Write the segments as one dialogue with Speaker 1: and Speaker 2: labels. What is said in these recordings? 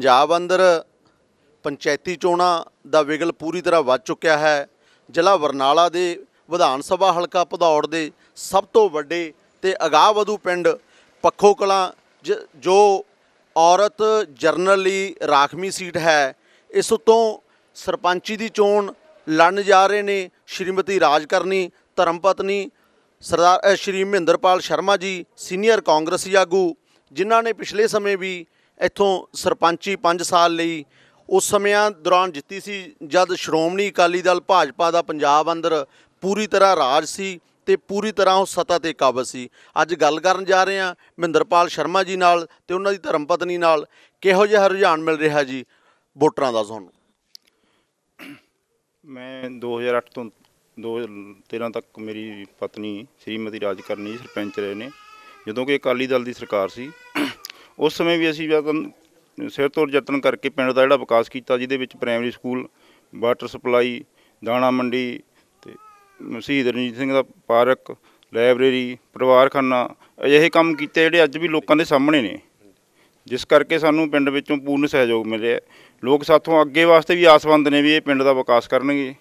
Speaker 1: ਪੰਜਾਬ ਅੰਦਰ ਪੰਚਾਇਤੀ ਚੋਣਾਂ ਦਾ ਵਿਗਲ ਪੂਰੀ ਤਰ੍ਹਾਂ ਵੱਜ ਚੁੱਕਿਆ ਹੈ। ਜ਼ਿਲ੍ਹਾ ਬਰਨਾਲਾ ਦੇ ਵਿਧਾਨ ਸਭਾ ਹਲਕਾ ਭਦੌੜ ਦੇ ਸਭ ਤੋਂ ਵੱਡੇ ਤੇ ਅਗਾਹ-ਵਧੂ ਪਿੰਡ ਪੱਖੋ ਕਲਾਂ ਜ- ਜੋ ਔਰਤ ਜਰਨਲ ਲਈ ਰਾਖਵੀਂ ਸੀਟ ਹੈ, ਇਸ ਉਤੋਂ ਸਰਪੰਚੀ ਦੀ ਚੋਣ ਲੜਨ ਜਾ ਰਹੇ ਨੇ ਸ਼੍ਰੀਮਤੀ ਰਾਜਕਰਨੀ ਧਰਮਪਤਨੀ, ਸਰਦਾਰ ਸ਼੍ਰੀ ਮਹਿੰਦਰਪਾਲ ਸ਼ਰਮਾ ਜੀ, ਸੀਨੀਅਰ ਕਾਂਗਰਸੀ ਆਗੂ, ਜਿਨ੍ਹਾਂ ਨੇ ਪਿਛਲੇ ਸਮੇਂ ਵੀ ਇੱਥੋਂ ਸਰਪੰਚੀ 5 ਸਾਲ ਲਈ ਉਸ ਸਮਿਆਂ ਦੌਰਾਨ ਜਿੱਤੀ ਸੀ, ਜਦ ਸ਼੍ਰੋਮਣੀ ਅਕਾਲੀ ਦਲ ਭਾਜਪਾ ਦਾ ਪੰਜਾਬ ਅੰਦਰ ਪੂਰੀ ਤਰ੍ਹਾਂ ਰਾਜ ਸੀ ਤੇ ਪੂਰੀ ਤਰ੍ਹਾਂ ਉਹ ਸੱਤਾ ਤੇ ਕਾਬਜ਼ ਸੀ। ਅੱਜ ਗੱਲ ਕਰਨ ਜਾ ਰਹੇ ਹਾਂ ਮਹਿੰਦਰਪਾਲ ਸ਼ਰਮਾ ਜੀ ਨਾਲ ਤੇ ਉਹਨਾਂ ਦੀ ਧਰਮ ਪਤਨੀ ਨਾਲ। ਕਿਹੋ ਜਿਹਾ ਰੁਝਾਨ ਮਿਲ ਰਿਹਾ ਜੀ ਵੋਟਰਾਂ ਦਾ ਤੁਹਾਨੂੰ?
Speaker 2: ਮੈਂ 2008 ਤੋਂ 2013 ਤੱਕ ਮੇਰੀ ਪਤਨੀ, ਸ਼੍ਰੀਮਤੀ ਰਾਜਕਰਨੀ ਸਰਪੰਚ ਰਹੇ ਨੇ। ਜਦੋਂ ਕਿ ਅਕਾਲੀ ਦਲ ਦੀ ਸਰਕਾਰ ਸੀ ਉਸ ਸਮੇਂ ਵੀ ਅਸੀਂ ਯਤਨ ਸਿਰ ਤੋਂ ਯਤਨ ਕਰਕੇ ਪਿੰਡ ਦਾ ਜਿਹੜਾ ਵਿਕਾਸ ਕੀਤਾ, ਜਿਹਦੇ ਵਿੱਚ ਪ੍ਰਾਇਮਰੀ ਸਕੂਲ ਵਾਟਰ ਸਪਲਾਈ ਦਾਣਾ ਮੰਡੀ ਤੇ ਸ਼ਹੀਦ ਰਣਜੀਤ ਸਿੰਘ ਦਾ ਪਾਰਕ ਲਾਇਬ੍ਰੇਰੀ ਪਰਿਵਾਰਖਾਨਾ, ਅਜਿਹੇ ਕੰਮ ਕੀਤੇ ਜਿਹੜੇ ਅੱਜ ਵੀ ਲੋਕਾਂ ਦੇ ਸਾਹਮਣੇ ਨੇ। ਜਿਸ ਕਰਕੇ ਸਾਨੂੰ ਪਿੰਡ ਵਿੱਚੋਂ ਪੂਰਨ ਸਹਿਯੋਗ ਮਿਲਿਆ ਲੋਕ ਸਾਥੋਂ ਅੱਗੇ ਵਾਸਤੇ ਵੀ ਆਸਵੰਦ ਨੇ ਵੀ ਇਹ ਪਿੰਡ ਦਾ ਵਿਕਾਸ ਕਰਨਗੇ।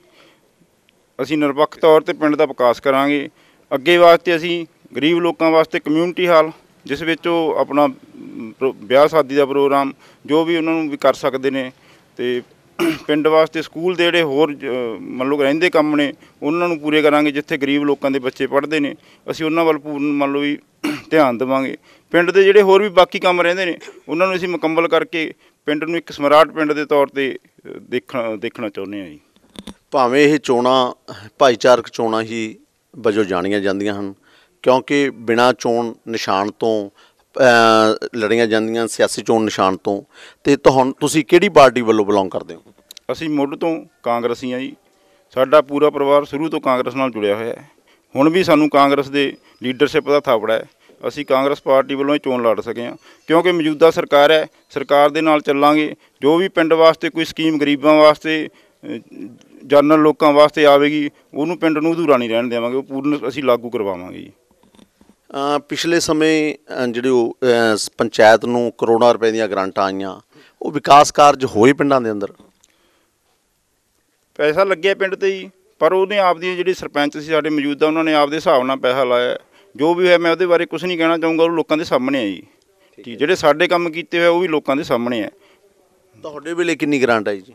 Speaker 2: ਅਸੀਂ ਨਿਰਪੱਖ ਤੌਰ ਤੇ ਪਿੰਡ ਦਾ ਵਿਕਾਸ ਕਰਾਂਗੇ। ਅੱਗੇ ਵਾਸਤੇ ਅਸੀਂ ਗਰੀਬ ਲੋਕਾਂ ਵਾਸਤੇ ਕਮਿਊਨਿਟੀ ਹਾਲ ਜਿਸ ਵਿੱਚ ਉਹ ਆਪਣਾ ਪ੍ਰੋ- ਵਿਆਹ ਸ਼ਾਦੀ ਦਾ ਪ੍ਰੋਗਰਾਮ ਜੋ ਵੀ ਉਹਨਾਂ ਨੂੰ ਵੀ ਕਰ ਸਕਦੇ ਨੇ ਤੇ ਪਿੰਡ ਵਾਸਤੇ ਸਕੂਲ ਦੇ ਜਿਹੜੇ ਹੋਰ ਜ- ਮੰਨ ਲਓ ਰਹਿੰਦੇ ਕੰਮ ਨੇ ਉਹਨਾਂ ਨੂੰ ਪੂਰੇ ਕਰਾਂਗੇ ਜਿੱਥੇ ਗਰੀਬ ਲੋਕਾਂ ਦੇ ਬੱਚੇ ਪੜ੍ਹਦੇ ਨੇ ਅਸੀਂ ਉਹਨਾਂ ਵੱਲ ਪੂਰਨ ਮੰਨ ਲਓ ਵੀ ਧਿਆਨ ਦੇਵਾਂਗੇ। ਪਿੰਡ ਦੇ ਜਿਹੜੇ ਹੋਰ ਵੀ ਬਾਕੀ ਕੰਮ ਰਹਿੰਦੇ ਨੇ ਉਹਨਾਂ ਨੂੰ ਅਸੀਂ ਮੁਕੰਮਲ ਕਰਕੇ ਪਿੰਡ ਨੂੰ ਇੱਕ ਸਮਰਾਟ ਪਿੰਡ ਦੇ ਤੌਰ ਤੇ ਅ, ਦੇਖਣਾ ਦੇਖਣਾ ਚਾਹੁੰਦੇ ਹਾਂ ਜੀ।
Speaker 1: ਭਾਵੇਂ ਇਹ ਚੋਣਾਂ ਭਾਈਚਾਰਕ ਚੋਣਾਂ ਹੀ ਵਜੋਂ ਜਾਣੀਆਂ ਜਾਂਦੀਆਂ ਹਨ ਕਿਉਂਕਿ ਬਿਨਾਂ ਚੋਣ ਨਿਸ਼ਾਨ ਤੋਂ ਲੜੀਆਂ ਜਾਂਦੀਆਂ ਸਿਆਸੀ ਚੋਣ ਨਿਸ਼ਾਨ ਤੋਂ ਤੇ ਤੁਹਾਨੂੰ ਤੁਸੀਂ ਕਿਹੜੀ ਪਾਰਟੀ ਵੱਲੋਂ ਬਿਲੋਂਗ ਕਰਦੇ ਹੋ?
Speaker 2: ਅਸੀਂ ਮੁੱਢ ਤੋਂ ਕਾਂਗਰਸੀ ਹਾਂ ਜੀ। ਸਾਡਾ ਪੂਰਾ ਪਰਿਵਾਰ ਸ਼ੁਰੂ ਤੋਂ ਕਾਂਗਰਸ ਨਾਲ ਜੁੜਿਆ ਹੋਇਆ ਹੈ। ਹੁਣ ਵੀ ਸਾਨੂੰ ਕਾਂਗਰਸ ਦੇ ਲੀਡਰਸ਼ਿਪ ਦਾ ਥਾਪੜਾ ਹੈ। ਅਸੀਂ ਕਾਂਗਰਸ ਪਾਰਟੀ ਵੱਲੋਂ ਹੀ ਚੋਣ ਲੜ ਸਕੇ ਹਾਂ। ਕਿਉਂਕਿ ਮੌਜੂਦਾ ਸਰਕਾਰ ਹੈ, ਸਰਕਾਰ ਦੇ ਨਾਲ ਚੱਲਾਂਗੇ। ਜੋ ਵੀ ਪਿੰਡ ਵਾਸਤੇ ਕੋਈ ਸਕੀਮ ਗਰੀਬਾਂ ਵਾਸਤੇ ਜਨਰਲ ਲੋਕਾਂ ਵਾਸਤੇ ਆਵੇਗੀ, ਉਹਨੂੰ ਪਿੰਡ ਨੂੰ ਅਧੂਰਾ ਨਹੀਂ ਰਹਿਣ ਦੇਵਾਂਗੇ। ਉਹ ਪੂਰਨ ਅਸੀਂ ਲਾਗੂ ਕਰਵਾਵਾਂਗੇ ਜੀ।
Speaker 1: ਪਿਛਲੇ ਸਮੇਂ ਜਿਹੜੇ ਉਹ, ਪੰਚਾਇਤ ਨੂੰ ਕਰੋੜਾਂ ਰੁਪਏ ਦੀਆਂ ਗ੍ਰਾਂਟਾਂ ਆਈਆਂ ਉਹ ਵਿਕਾਸ ਕਾਰਜ ਹੋਏ ਪਿੰਡਾਂ ਦੇ ਅੰਦਰ।
Speaker 2: ਪੈਸਾ ਲੱਗਿਆ ਪਿੰਡ ਤੇ ਹੀ ਪਰ ਉਹਨੇ ਆਪਦੀ ਜਿਹੜੀ ਸਰਪੰਚ ਸੀ ਸਾਡੇ ਮੌਜੂਦਾ ਉਹਨਾਂ ਨੇ ਆਪਦੇ ਹਿਸਾਬ ਨਾਲ ਪੈਸਾ ਲਾਇਆ। ਜੋ ਵੀ ਹੋਇਆ ਮੈਂ ਉਹਦੇ ਬਾਰੇ ਕੁਝ ਨਹੀਂ ਕਹਿਣਾ ਚਾਹੂੰਗਾ ਉਹ ਲੋਕਾਂ ਦੇ ਸਾਹਮਣੇ ਹੈ ਜੀ। ਜਿਹੜੇ ਸਾਡੇ ਕੰਮ ਕੀਤੇ ਹੋਏ ਉਹ ਵੀ ਲੋਕਾਂ ਦੇ ਸਾਹਮਣੇ ਹੈ
Speaker 1: ਤੁਹਾਡੇ ਵੇਲੇ ਕਿੰਨੀ ਗ੍ਰਾਂਟ ਆਈ ਜੀ?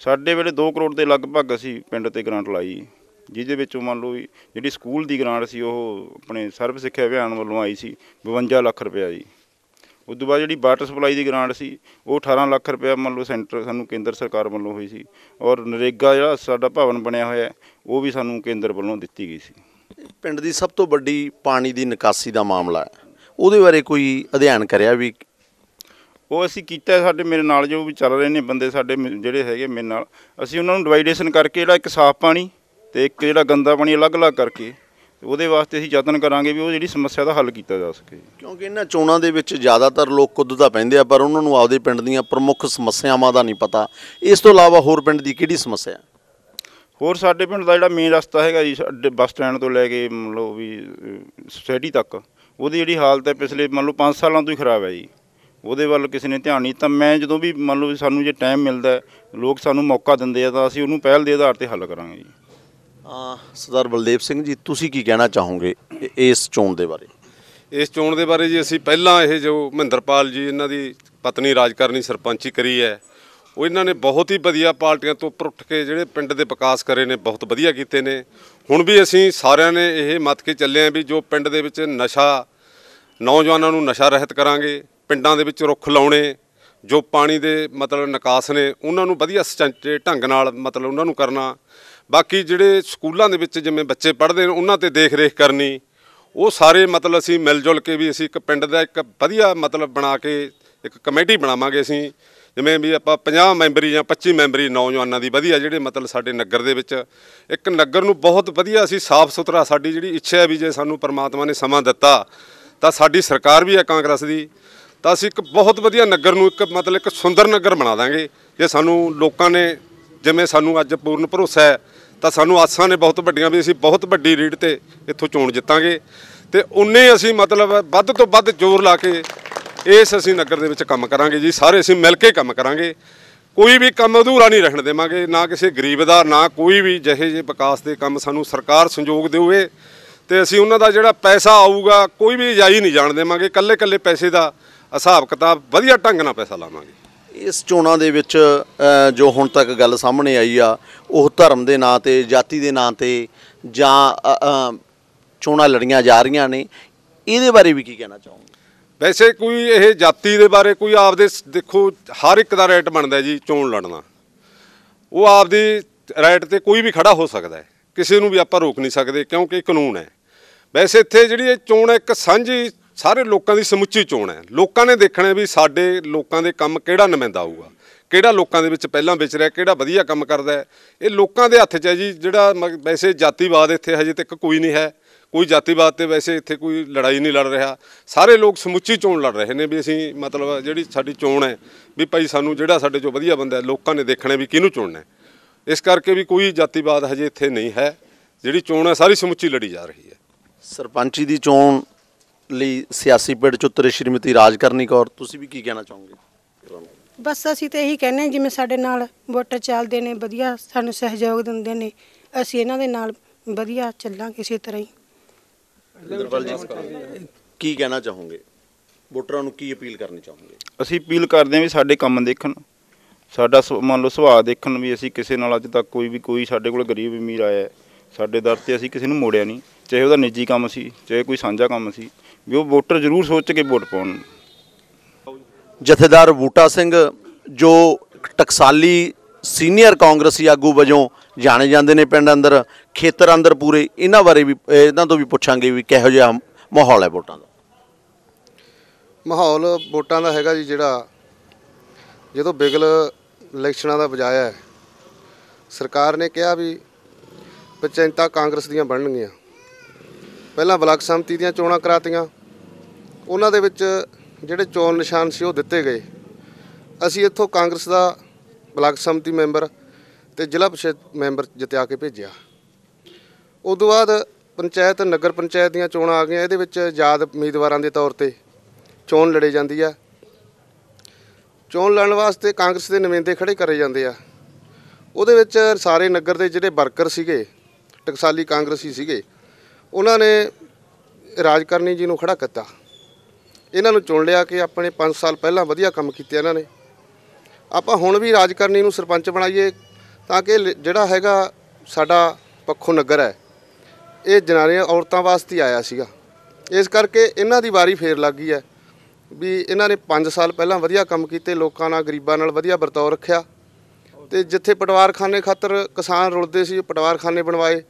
Speaker 2: ਸਾਡੇ ਵੇਲੇ 2 ਕਰੋੜ ਦੇ ਲਗਭਗ ਅਸੀਂ ਪਿੰਡ ਤੇ ਗ੍ਰਾਂਟ ਲਾਈ। ਜੀ। ਜਿਹਦੇ ਵਿੱਚੋਂ ਮੰਨ ਲਓ ਵੀ ਜਿਹੜੀ ਸਕੂਲ ਦੀ ਗ੍ਰਾਂਟ ਸੀ ਉਹ ਆਪਣੇ ਸਰਵ ਸਿੱਖਿਆ ਅਭਿਆਨ ਵੱਲੋਂ ਆਈ ਸੀ 52 ਲੱਖ ਰੁਪਇਆ ਜੀ। ਉਸ ਤੋਂ ਬਾਅਦ ਜਿਹੜੀ ਵਾਟਰ ਸਪਲਾਈ ਦੀ ਗ੍ਰਾਂਟ ਸੀ ਉਹ 18 ਲੱਖ ਰੁਪਇਆ ਮੰਨ ਲਓ ਸੈਂਟਰ ਸਾਨੂੰ ਕੇਂਦਰ ਸਰਕਾਰ ਵੱਲੋਂ ਹੋਈ ਸੀ। ਔਰ ਨਰੇਗਾ ਜਿਹੜਾ ਸਾਡਾ ਭਵਨ ਬਣਿਆ ਹੋਇਆ ਉਹ ਵੀ ਸਾਨੂੰ ਕੇਂਦਰ ਵੱਲੋਂ ਦਿੱਤੀ ਗਈ ਸੀ।
Speaker 1: ਪਿੰਡ ਦੀ ਸਭ ਤੋਂ ਵੱਡੀ ਪਾਣੀ ਦੀ ਨਿਕਾਸੀ ਦਾ ਮਾਮਲਾ ਹੈ। ਉਹਦੇ ਬਾਰੇ ਕੋਈ ਅਧਿਐਨ ਕਰਿਆ ਵੀ?
Speaker 2: ਉਹ ਅਸੀਂ ਕੀਤਾ ਸਾਡੇ ਮੇਰੇ ਨਾਲ ਜੋ ਵੀ ਚੱਲ ਰਹੇ ਨੇ ਬੰਦੇ ਸਾਡੇ ਜਿਹੜੇ ਹੈਗੇ ਮੇਰੇ ਨਾਲ ਅਸੀਂ ਉਹਨਾਂ ਨੂੰ ਡਿਵਾਈਡੇਸ਼ਨ ਕਰਕੇ ਜਿਹੜਾ ਇੱਕ ਸਾਫ਼ ਪਾਣੀ ਤੇ ਇੱਕ ਜਿਹੜਾ ਗੰਦਾ ਪਾਣੀ ਅਲੱਗ-ਅਲੱਗ ਕਰਕੇ ਉਹਦੇ ਵਾਸਤੇ ਅਸੀਂ ਯਤਨ ਕਰਾਂਗੇ ਵੀ ਉਹ ਜਿਹੜੀ ਸਮੱਸਿਆ ਦਾ ਹੱਲ ਕੀਤਾ ਜਾ ਸਕੇ।
Speaker 1: ਕਿਉਂਕਿ ਇਹਨਾਂ ਚੋਣਾਂ ਦੇ ਵਿੱਚ ਜ਼ਿਆਦਾਤਰ ਲੋਕ ਕੁੱਦ ਤਾਂ ਪੈਂਦੇ ਆ ਪਰ ਉਹਨਾਂ ਨੂੰ ਆਪਦੇ ਪਿੰਡ ਦੀਆਂ ਪ੍ਰਮੁੱਖ ਸਮੱਸਿਆਵਾਂ ਦਾ ਨਹੀਂ ਪਤਾ। ਇਸ ਤੋਂ ਇਲਾਵਾ ਹੋਰ ਪਿੰਡ ਦੀ ਕਿਹੜੀ ਸਮੱਸਿਆ?
Speaker 2: ਹੋਰ ਸਾਡੇ ਪਿੰਡ ਦਾ ਜਿਹੜਾ ਮੇਨ ਰਸਤਾ ਹੈਗਾ ਜੀ ਸਾਡੇ ਬੱਸ ਸਟੈਂਡ ਤੋਂ ਲੈ ਕੇ ਮੰਨ ਲਓ ਵੀ ਸੋਸਾਇਟੀ ਤੱਕ ਉਹਦੀ ਜਿਹੜੀ ਹਾਲਤ ਹੈ ਪਿਛਲੇ ਮੰਨ ਲਓ 5 ਸਾਲਾਂ ਤੋਂ ਹੀ ਖਰਾਬ ਹੈ ਜੀ। ਉਹਦੇ ਵੱਲ ਕਿਸੇ ਨੇ ਧਿਆਨ ਨਹੀਂ ਤਾਂ ਮੈਂ ਜਦੋਂ ਵੀ ਮੰਨ ਲਓ ਸਾਨੂੰ ਜੇ ਟਾਈਮ ਮਿਲਦਾ ਲੋਕ ਸਾਨੂੰ ਮੌਕਾ ਦਿੰਦੇ ਆ ਤਾਂ ਅਸੀਂ ਉਹਨੂੰ ਪਹਿਲ ਦੇ ਆਧਾਰ ਤੇ ਹੱਲ ਕਰਾਂਗੇ ਜੀ।
Speaker 1: ਸਰਦਾਰ ਬਲਦੇਵ ਸਿੰਘ ਜੀ, ਤੁਸੀਂ ਕੀ ਕਹਿਣਾ ਚਾਹੋਗੇ ਇਸ ਚੋਣ ਦੇ ਬਾਰੇ?
Speaker 3: ਇਸ ਚੋਣ ਦੇ ਬਾਰੇ ਜੀ ਅਸੀਂ ਪਹਿਲਾਂ ਇਹ ਜੋ ਮਹਿੰਦਰਪਾਲ ਜੀ, ਇਹਨਾਂ ਦੀ ਪਤਨੀ ਰਾਜਕਰਨੀ ਸਰਪੰਚੀ ਕਰੀ ਹੈ, ਉਹ ਇਹਨਾਂ ਨੇ ਬਹੁਤ ਹੀ ਵਧੀਆ ਪਾਰਟੀਆਂ ਤੋਂ ਉੱਪਰ ਉੱਠ ਕੇ ਜਿਹੜੇ ਪਿੰਡ ਦੇ ਵਿਕਾਸ ਕਰੇ ਨੇ, ਬਹੁਤ ਵਧੀਆ ਕੀਤੇ ਨੇ। ਹੁਣ ਵੀ ਅਸੀਂ ਸਾਰਿਆਂ ਨੇ ਇਹ ਮੱਤ ਕੇ ਚੱਲੇ ਆਂ ਵੀ ਜੋ ਪਿੰਡ ਦੇ ਵਿੱਚ ਨਸ਼ਾ, ਨੌਜਵਾਨਾਂ ਨੂੰ ਨਸ਼ਾ ਰਹਿਤ ਕਰਾਂਗੇ, ਪਿੰਡਾਂ ਦੇ ਵਿੱਚ ਰੁੱਖ ਲਾਉਣੇ, ਜੋ ਪਾਣੀ ਦੇ ਮਤਲਬ ਨਿਕਾਸ ਨੇ, ਉਹਨਾਂ ਨੂੰ ਵਧੀਆ ਸਚੰਚੇ ਢੰਗ ਨਾਲ ਮਤਲਬ ਉਹਨਾਂ ਨੂੰ ਕਰਨਾ। ਬਾਕੀ ਜਿਹੜੇ ਸਕੂਲਾਂ ਦੇ ਵਿੱਚ ਜਿਵੇਂ ਬੱਚੇ ਪੜ੍ਹਦੇ ਨੇ, ਉਹਨਾਂ ਤੇ ਦੇਖ ਰੇਖ ਕਰਨੀ, ਉਹ ਸਾਰੇ ਮਤਲਬ ਅਸੀਂ ਮਿਲ ਜੁਲ ਕੇ ਵੀ ਅਸੀਂ ਇੱਕ ਪਿੰਡ ਦਾ ਇੱਕ ਵਧੀਆ ਮਤਲਬ ਬਣਾ ਕੇ ਇੱਕ ਕਮੇਟੀ ਬਣਾਵਾਂਗੇ ਅਸੀਂ। ਜਿਵੇਂ ਵੀ ਆਪਾਂ 50 ਮੈਂਬਰੀ ਜਾਂ 25 ਮੈਂਬਰੀ ਨੌਜਵਾਨਾਂ ਦੀ ਵਧੀਆ ਜਿਹੜੇ ਮਤਲਬ ਸਾਡੇ ਨਗਰ ਦੇ ਵਿੱਚ, ਇੱਕ ਨਗਰ ਨੂੰ ਬਹੁਤ ਵਧੀਆ ਅਸੀਂ ਸਾਫ਼ ਸੁਥਰਾ ਸਾਡੀ ਜਿਹੜੀ ਇੱਛਾ ਹੈ ਵੀ ਜੇ ਸਾਨੂੰ ਪਰਮਾਤਮਾ ਨੇ ਸਮਾਂ ਦਿੱਤਾ, ਤਾਂ ਸਾਡੀ ਸਰਕਾਰ ਵੀ ਹੈ ਕਾਂਗਰਸ ਦੀ। ਤਾਂ ਅਸੀਂ ਇੱਕ ਬਹੁਤ ਵਧੀਆ ਨਗਰ ਨੂੰ ਇੱਕ ਮਤਲਬ ਇੱਕ ਸੁੰਦਰ ਨਗਰ ਬਣਾ ਦਾਂਗੇ। ਜੇ ਸਾਨੂੰ ਲੋਕਾਂ ਨੇ ਜਿਵੇਂ ਸਾਨੂੰ ਅੱਜ ਪੂਰਨ ਭਰੋਸਾ ਹੈ ਤਾਂ ਸਾਨੂੰ ਆਸਾਂ ਨੇ ਬਹੁਤ ਵੱਡੀਆਂ ਵੀ ਅਸੀਂ ਬਹੁਤ ਵੱਡੀ ਰੀਡ ਤੇ ਇੱਥੋਂ ਚੋਣ ਜਿੱਤਾਂਗੇ। ਤੇ ਉਨੇ ਅਸੀਂ ਮਤਲਬ ਵੱਧ ਤੋਂ ਵੱਧ ਜ਼ੋਰ ਲਾ ਕੇ ਇਸ ਅਸੀਂ ਨਗਰ ਦੇ ਵਿੱਚ ਕੰਮ ਕਰਾਂਗੇ ਜੀ, ਸਾਰੇ ਅਸੀਂ ਮਿਲ ਕੇ ਕੰਮ ਕਰਾਂਗੇ। ਕੋਈ ਵੀ ਕੰਮ ਅਧੂਰਾ ਨਹੀਂ ਰਹਿਣ ਦੇਵਾਂਗੇ, ਨਾ ਕਿਸੇ ਗਰੀਬ ਦਾ, ਨਾ ਕੋਈ ਵੀ ਜਿਹੇ ਜਿਹੇ ਵਿਕਾਸ ਦੇ ਕੰਮ ਸਾਨੂੰ ਸਰਕਾਰ ਸੰਯੋਗ ਦੇਵੇ ਤੇ ਅਸੀਂ ਉਹਨਾਂ ਦਾ ਜਿਹੜਾ ਪੈਸਾ ਆਊਗਾ, ਕੋਈ ਵੀ ਜਾਈ ਨਹੀਂ ਜਾਣ ਦੇਵਾਂਗੇ। ਕੱਲੇ ਕੱਲੇ ਪੈਸੇ ਦਾ ਹਿਸਾਬ ਕਿਤਾਬ ਵਧੀਆ ਢੰਗ ਨਾਲ ਪੈਸਾ ਲਾਵਾਂਗੇ।
Speaker 1: ਇਸ ਚੋਣਾਂ ਦੇ ਵਿੱਚ ਜੋ ਹੁਣ ਤੱਕ ਗੱਲ ਸਾਹਮਣੇ ਆਈ ਆ, ਉਹ ਧਰਮ ਦੇ ਨਾਂ ਤੇ, ਜਾਤੀ ਦੇ ਨਾਂ ਤੇ ਜਾਂ ਚੋਣਾਂ ਲੜੀਆਂ ਜਾ ਰਹੀਆਂ ਨੇ, ਇਹਦੇ ਬਾਰੇ ਵੀ ਕੀ ਕਹਿਣਾ ਚਾਹੋਗੇ?
Speaker 3: ਵੈਸੇ ਕੋਈ ਇਹ ਜਾਤੀ ਦੇ ਬਾਰੇ ਕੋਈ ਆਪਦੇ ਦੇਖੋ, ਹਰ ਇੱਕ ਦਾ ਰਾਈਟ ਬਣਦਾ ਜੀ ਚੋਣ ਲੜਨਾ। ਉਹ ਆਪਦੀ ਰਾਈਟ ਤੇ ਕੋਈ ਵੀ ਖੜਾ ਹੋ ਸਕਦਾ ਹੈ। ਕਿਸੇ ਨੂੰ ਵੀ ਆਪਾਂ ਰੋਕ ਨਹੀਂ ਸਕਦੇ ਕਿਉਂਕਿ ਕਾਨੂੰਨ ਹੈ। ਵੈਸੇ ਇੱਥੇ ਜਿਹੜੀ ਇਹ ਚੋਣ ਇੱਕ ਸਾਂਝੀ ਸਾਰੇ ਲੋਕਾਂ ਦੀ ਸਮੁੱਚੀ ਚੋਣ ਹੈ। ਲੋਕਾਂ ਨੇ ਦੇਖਣਾ ਵੀ ਸਾਡੇ ਲੋਕਾਂ ਦੇ ਕੰਮ ਕਿਹੜਾ ਨੁਮਾਇੰਦਾ ਆਊਗਾ ਕਿਹੜਾ ਲੋਕਾਂ ਦੇ ਵਿੱਚ ਪਹਿਲਾਂ ਵਿਚ ਰਿਹਾ, ਕਿਹੜਾ ਵਧੀਆ ਕੰਮ ਕਰਦਾ ਇਹ ਲੋਕਾਂ ਦੇ ਹੱਥ 'ਚ ਹੈ ਜੀ, ਜਿਹੜਾ ਮ- ਵੈਸੇ ਜਾਤੀਵਾਦ ਇੱਥੇ ਹਜੇ ਤੱਕ ਕੋਈ ਨਹੀਂ ਹੈ। ਕੋਈ ਜਾਤੀਵਾਦ ਤੇ ਵੈਸੇ ਇੱਥੇ ਕੋਈ ਲੜਾਈ ਨਹੀਂ ਲੜ ਰਿਹਾ। ਸਾਰੇ ਲੋਕ ਸਮੁੱਚੀ ਚੋਣ ਲੜ ਰਹੇ ਨੇ ਵੀ ਅਸੀਂ ਮਤਲਬ ਜਿਹੜੀ ਸਾਡੀ ਚੋਣ ਹੈ, ਵੀ ਭਾਈ ਸਾਨੂੰ ਜਿਹੜਾ ਸਾਡੇ ਚੋਂ ਵਧੀਆ ਬੰਦਾ ਹੈ, ਲੋਕਾਂ ਨੇ ਦੇਖਣਾ ਵੀ ਕਿਹਨੂੰ ਚੁਣਨਾ ਇਸ ਕਰਕੇ ਵੀ ਕੋਈ ਜਾਤੀਵਾਦ ਹਜੇ ਇੱਥੇ ਨਹੀਂ ਹੈ। ਜਿਹੜੀ ਚੋਣ ਹੈ, ਸਾਰੀ ਸਮੁੱਚੀ ਲੜੀ ਜਾ ਰਹੀ ਹੈ।
Speaker 1: ਸਰਪੰਚੀ ਦੀ ਚੋਣ ਲਈ ਸਿਆਸੀ ਪਿੜ ਚ ਉਤਰੇ ਸ਼੍ਰੀਮਤੀ ਰਾਜਕਰਨੀ ਕੌਰ ਤੁਸੀਂ ਵੀ ਕੀ ਕਹਿਣਾ ਚਾਹੋਗੇ?
Speaker 4: ਬਸ ਅਸੀਂ ਤਾਂ ਇਹੀ ਕਹਿੰਦੇ ਜਿਵੇਂ ਸਾਡੇ ਨਾਲ ਵੋਟਰ ਚੱਲਦੇ ਨੇ ਵਧੀਆ ਸਾਨੂੰ ਸਹਿਯੋਗ ਦਿੰਦੇ ਨੇ ਅਸੀਂ ਇਹਨਾਂ ਦੇ ਨਾਲ ਵਧੀਆ ਚੱਲਾਂਗੇ ਇਸੇ ਤਰ੍ਹਾਂ ਹੀ।
Speaker 1: ਇੰਦਰਪਾਲ ਜੀ ਕੀ ਕਹਿਣਾ ਚਾਹੋਗੇ? ਵੋਟਰਾਂ ਨੂੰ ਕੀ ਅਪੀਲ ਕਰਨੀ ਚਾਹੋਗੇ?
Speaker 2: ਅਸੀਂ ਅਪੀਲ ਕਰਦੇ ਹਾਂ ਵੀ ਸਾਡੇ ਕੰਮ ਦੇਖਣ ਸਾਡਾ ਮੰਨ ਲਓ ਸੁਭਾਅ ਦੇਖਣ ਵੀ ਅਸੀਂ ਕਿਸੇ ਨਾਲ ਅੱਜ ਤੱਕ ਕੋਈ ਵੀ ਕੋਈ ਸਾਡੇ ਕੋਲ ਗਰੀਬ ਅਮੀਰ ਆਇਆ ਹੈ, ਸਾਡੇ ਦਰ ਤੇ ਅਸੀਂ ਕਿਸੇ ਨੂੰ ਮੋੜਿਆ ਨਹੀਂ ਚਾਹੇ ਉਹਦਾ ਨਿੱਜੀ ਕੰਮ ਸੀ ਚਾਹੇ ਕੋਈ ਸਾਂਝਾ ਕੰਮ ਸੀ। ਵੀ ਉਹ ਵੋਟਰ ਜ਼ਰੂਰ ਸੋਚ ਕੇ ਵੋਟ ਪਾਉਣ।
Speaker 1: ਜਥੇਦਾਰ ਬੂਟਾ ਸਿੰਘ ਜੋ ਟਕਸਾਲੀ ਸੀਨੀਅਰ ਕਾਂਗਰਸੀ ਆਗੂ ਵਜੋਂ ਜਾਣੇ ਜਾਂਦੇ ਨੇ ਪਿੰਡ ਅੰਦਰ ਖੇਤਰ ਅੰਦਰ ਪੂਰੇ ਇਹਨਾਂ ਬਾਰੇ ਵੀ ਇਹਨਾਂ ਤੋਂ ਵੀ ਪੁੱਛਾਂਗੇ ਵੀ ਕਿਹੋ ਜਿਹਾ ਮਾਹੌਲ ਹੈ ਵੋਟਾਂ ਦਾ।
Speaker 5: ਮਾਹੌਲ ਵੋਟਾਂ ਦਾ ਹੈਗਾ ਜੀ ਜਿਹੜਾ ਜਦੋਂ ਬਿਗਲ ਇਲੈਕਸ਼ਨਾਂ ਦਾ ਵਜਾਇਆ ਹੈ ਸਰਕਾਰ ਨੇ ਕਿਹਾ ਵੀ ਪੰਚਾਇਤਾਂ ਕਾਂਗਰਸ ਦੀਆਂ ਬਣਨਗੀਆਂ। ਪਹਿਲਾਂ ਬਲਾਕ ਸੰਮਤੀ ਦੀਆਂ ਚੋਣਾਂ ਕਰਾਤੀਆਂ। ਉਹਨਾਂ ਦੇ ਵਿੱਚ ਜਿਹੜੇ ਚੋਣ ਨਿਸ਼ਾਨ ਸੀ ਉਹ ਦਿੱਤੇ ਗਏ। ਅਸੀਂ ਇੱਥੋਂ ਕਾਂਗਰਸ ਦਾ ਬਲਾਕ ਸੰਮਤੀ ਮੈਂਬਰ ਤੇ ਜ਼ਿਲ੍ਹਾ ਪ੍ਰੀਸ਼ਦ ਮੈਂਬਰ ਜਿੱਤਿਆ ਕੇ ਭੇਜਿਆ। ਉਸ ਤੋਂ ਬਾਅਦ ਪੰਚਾਇਤ, ਨਗਰ ਪੰਚਾਇਤ ਦੀਆਂ ਚੋਣਾਂ ਆ ਗਈਆਂ। ਇਹਦੇ ਵਿੱਚ ਯਾਦ ਉਮੀਦਵਾਰਾਂ ਦੇ ਤੌਰ ਤੇ ਚੋਣ ਲੜੇ ਜਾਂਦੀ ਆ। ਚੋਣ ਲੜਨ ਵਾਸਤੇ ਕਾਂਗਰਸ ਦੇ ਨੁਮਾਇੰਦੇ ਖੜੇ ਕਰੇ ਜਾਂਦੇ ਆ। ਉਹਦੇ ਵਿੱਚ ਸਾਰੇ ਨਗਰ ਦੇ ਜਿਹੜੇ ਵਰਕਰ ਸੀਗੇ, ਟਕਸਾਲੀ ਕਾਂਗਰਸੀ ਸੀਗੇ ਉਹਨਾਂ ਨੇ ਰਾਜਕਰਨੀ ਜੀ ਨੂੰ ਖੜਾ ਕੀਤਾ। ਇਹਨਾਂ ਨੂੰ ਚੁਣ ਲਿਆ ਕਿ ਆਪਣੇ 5 ਸਾਲ ਪਹਿਲਾਂ ਵਧੀਆ ਕੰਮ ਕੀਤੇ ਇਹਨਾਂ ਨੇ। ਆਪਾਂ ਹੁਣ ਵੀ ਰਾਜਕਰਨੀ ਨੂੰ ਸਰਪੰਚ ਬਣਾਈਏ ਤਾਂ ਕਿ ਲ- ਜਿਹੜਾ ਹੈਗਾ ਸਾਡਾ ਪੱਖੋਂ ਨਗਰ ਹੈ, ਇਹ ਜਨਾਨੀਆਂ, ਔਰਤਾਂ ਵਾਸਤੇ ਆਇਆ ਸੀਗਾ। ਇਸ ਕਰਕੇ ਇਹਨਾਂ ਦੀ ਵਾਰੀ ਫੇਰ ਲੱਗ ਗਈ ਹੈ ਵੀ ਇਹਨਾਂ ਨੇ 5 ਸਾਲ ਪਹਿਲਾਂ ਵਧੀਆ ਕੰਮ ਕੀਤੇ, ਲੋਕਾਂ ਨਾਲ, ਗਰੀਬਾਂ ਨਾਲ ਵਧੀਆ ਵਰਤਾਓ ਰੱਖਿਆ। ਤੇ ਜਿੱਥੇ ਪਟਵਾਰਖਾਨੇ ਖਾਤਰ ਕਿਸਾਨ ਰੁਲਦੇ ਸੀ ਪਟਵਾਰਖਾਨੇ ਬਣਵਾਏ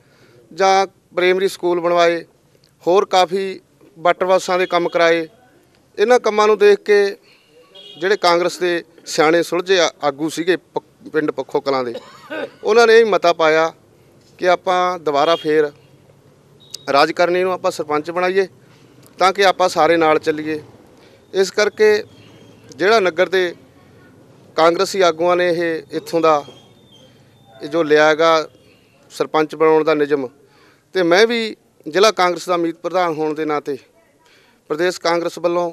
Speaker 5: ਜਾਂ ਪ੍ਰਾਇਮਰੀ ਸਕੂਲ ਬਣਵਾਏ, ਹੋਰ ਕਾਫੀ ਬੱਟਵਾਸਾਂ ਦੇ ਕੰਮ ਕਰਾਏ। ਇਹਨਾਂ ਕੰਮਾਂ ਨੂੰ ਦੇਖ ਕੇ ਜਿਹੜੇ ਕਾਂਗਰਸ ਦੇ ਸਿਆਣੇ ਸੁਲਝੇ ਆਗੂ ਸੀਗੇ ਪਿੰਡ ਪੱਖੋ ਕਲਾਂ ਦੇ, ਉਹਨਾਂ ਨੇ ਇਹ ਮਤਾ ਪਾਇਆ ਕਿ ਆਪਾਂ ਦੁਬਾਰਾ ਫੇਰ ਰਾਜਕਰਨੀ ਨੂੰ ਆਪਾਂ ਸਰਪੰਚ ਬਣਾਈਏ, ਤਾਂ ਕਿ ਆਪਾਂ ਸਾਰੇ ਨਾਲ ਚੱਲੀਏ। ਇਸ ਕਰਕੇ ਜਿਹੜਾ ਨਗਰ ਦੇ ਕਾਂਗਰਸੀ ਆਗੂਆਂ ਨੇ ਇਹ ਇੱਥੋਂ ਦਾ ਜੋ ਲਿਆ ਹੈਗਾ ਸਰਪੰਚ ਬਣਾਉਣ ਦਾ ਨਿਯਮ ਤੇ ਮੈਂ ਵੀ ਜ਼ਿਲ੍ਹਾ ਕਾਂਗਰਸ ਦਾ ਮੀਤ ਪ੍ਰਧਾਨ ਹੋਣ ਦੇ ਨਾਤੇ ਪ੍ਰਦੇਸ਼ ਕਾਂਗਰਸ ਵੱਲੋਂ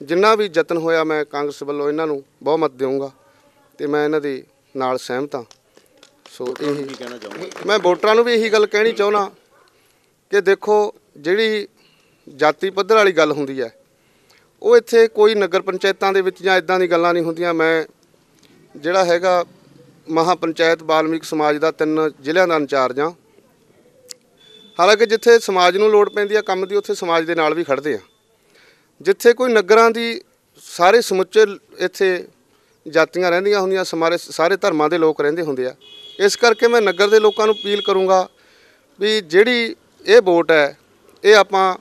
Speaker 5: ਜਿੰਨਾ ਵੀ ਯਤਨ ਹੋਇਆ ਮੈਂ ਕਾਂਗਰਸ ਵੱਲੋਂ ਇਹਨਾਂ ਨੂੰ ਬਹੁਮਤ ਦੇਵਾਂਗਾ ਤੇ ਮੈਂ ਇਹਨਾਂ ਦੇ ਨਾਲ ਸਹਿਮਤ ਹਾਂ। ਸੋ ਇਹ
Speaker 1: ਕਹਿਣਾ ਚਾਹੋਗੇ?
Speaker 5: ਮੈਂ ਵੋਟਰਾਂ ਨੂੰ ਵੀ ਇਹੀ ਗੱਲ ਕਹਿਣੀ ਚਾਹੁੰਦਾ ਕਿ ਦੇਖੋ ਜਿਹੜੀ ਜਾਤੀ ਪੱਧਰ ਵਾਲੀ ਗੱਲ ਹੁੰਦੀ ਹੈ ਉਹ ਇੱਥੇ ਕੋਈ ਨਗਰ ਪੰਚਾਇਤਾਂ ਦੇ ਵਿੱਚ ਜਾਂ ਇਦਾਂ ਦੀ ਗੱਲਾਂ ਨਹੀਂ ਹੁੰਦੀਆਂ। ਮੈਂ ਜਿਹੜਾ ਹੈਗਾ ਮਹਾ ਪੰਚਾਇਤ ਬਾਲਮੀਕ ਸਮਾਜ ਦਾ ਤਿੰਨ ਜ਼ਿਲ੍ਹਿਆਂ ਦਾ ਇੰਚਾਰਜ ਹਾਂ। ਹਾਲਾਂਕਿ ਜਿੱਥੇ ਸਮਾਜ ਨੂੰ ਲੋੜ ਪੈਂਦੀ ਆ, ਕੰਮ ਦੀ, ਉੱਥੇ ਸਮਾਜ ਦੇ ਨਾਲ ਵੀ ਖੜਦੇ ਆ। ਜਿੱਥੇ ਕੋਈ ਨਗਰਾਂ ਦੀ ਸਾਰੇ ਸਮੁੱਚੇ ਇੱਥੇ ਜਾਤੀਆਂ ਰਹਿੰਦੀਆਂ ਹੁੰਦੀਆਂ, ਸਮਾਰੇ, ਸਾਰੇ ਧਰਮਾਂ ਦੇ ਲੋਕ ਰਹਿੰਦੇ ਹੁੰਦੇ ਆ। ਇਸ ਕਰਕੇ ਮੈਂ ਨਗਰ ਦੇ ਲੋਕਾਂ ਨੂੰ ਅਪੀਲ ਕਰੂੰਗਾ ਵੀ ਜਿਹੜੀ ਇਹ ਵੋਟ ਹੈ, ਇਹ ਆਪਾਂ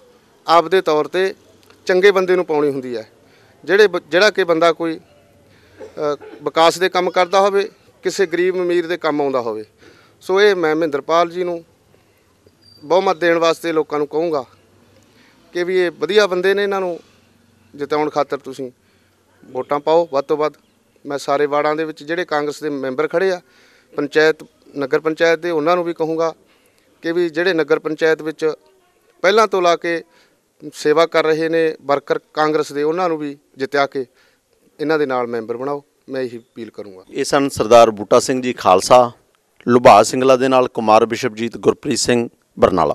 Speaker 5: ਆਪਦੇ ਤੌਰ ਤੇ ਚੰਗੇ ਬੰਦੇ ਨੂੰ ਪਾਉਣੀ ਹੁੰਦੀ ਹੈ। ਜਿਹੜੇ ਬ- ਜਿਹੜਾ ਕਿ ਬੰਦਾ ਕੋਈ ਵਿਕਾਸ ਦੇ ਕੰਮ ਕਰਦਾ ਹੋਵੇ, ਕਿਸੇ ਗਰੀਬ ਅਮੀਰ ਦੇ ਕੰਮ ਆਉਂਦਾ ਹੋਵੇ। ਸੋ ਇਹ ਮੈਂ ਮਹਿੰਦਰਪਾਲ ਜੀ ਨੂੰ ਬਹੁਮਤ ਦੇਣ ਵਾਸਤੇ ਲੋਕਾਂ ਨੂੰ ਕਹੂੰਗਾ ਕਿ ਵੀ ਇਹ ਵਧੀਆ ਬੰਦੇ ਨੇ ਇਹਨਾਂ ਨੂੰ ਜਿਤਾਉਣ ਖਾਤਰ ਤੁਸੀਂ ਵੋਟਾਂ ਪਾਓ। ਵੱਧ ਤੋਂ ਵੱਧ ਮੈਂ ਸਾਰੇ ਵਾਰਡਾਂ ਦੇ ਵਿੱਚ ਜਿਹੜੇ ਕਾਂਗਰਸ ਦੇ ਮੈਂਬਰ ਖੜੇ ਆ, ਪੰਚਾਇਤ, ਨਗਰ ਪੰਚਾਇਤ ਦੇ, ਉਹਨਾਂ ਨੂੰ ਵੀ ਕਹੂੰਗਾ ਕਿ ਵੀ ਜਿਹੜੇ ਨਗਰ ਪੰਚਾਇਤ ਵਿੱਚ ਪਹਿਲਾਂ ਤੋਂ ਲਾ ਕੇ ਸੇਵਾ ਕਰ ਰਹੇ ਨੇ, ਵਰਕਰ ਕਾਂਗਰਸ ਦੇ, ਉਹਨਾਂ ਨੂੰ ਵੀ ਜਿੱਤਿਆ ਕੇ ਇਹਨਾਂ ਦੇ ਨਾਲ ਮੈਂਬਰ ਬਣਾਓ। ਮੈਂ ਇਹੀ ਅਪੀਲ ਕਰੂੰਗਾ।
Speaker 1: ਇਹ ਸਨ ਸਰਦਾਰ ਬੂਟਾ ਸਿੰਘ ਜੀ ਖਾਲਸਾ, ਲੁਭਾ ਸਿੰਘਲਾ ਦੇ ਨਾਲ ਕੁਮਾਰ ਬਿਸ਼ਪਜੀਤ ਗੁਰਪ੍ਰੀਤ ਸਿੰਘ ਬਰਨਾਲਾ